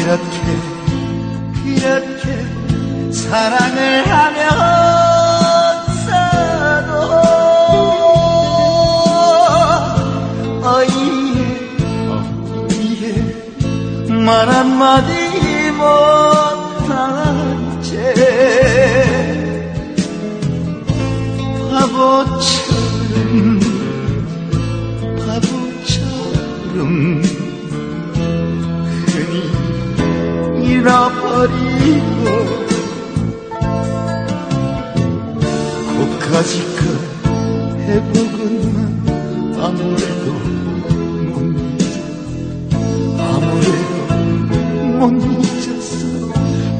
이렇게 이렇게 사랑을 하면서도 어이에 어이에 말 한마디 못 잃어버리고 고까지껏 해보건만 아무래도 못 잊어. 아무래도 못 잊었어.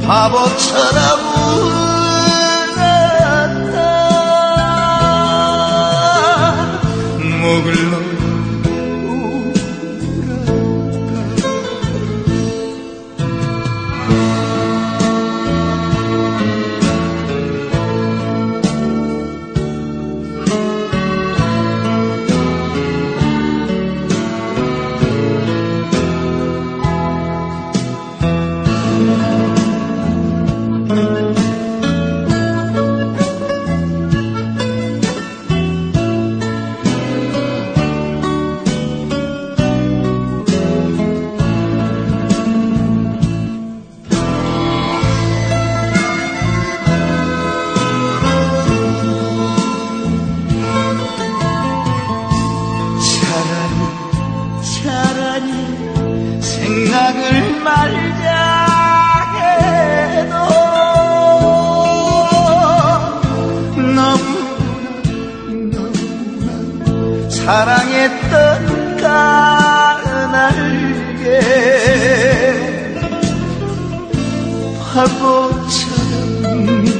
바보처럼 생각을 말자 사랑했던 가을날개 바보처럼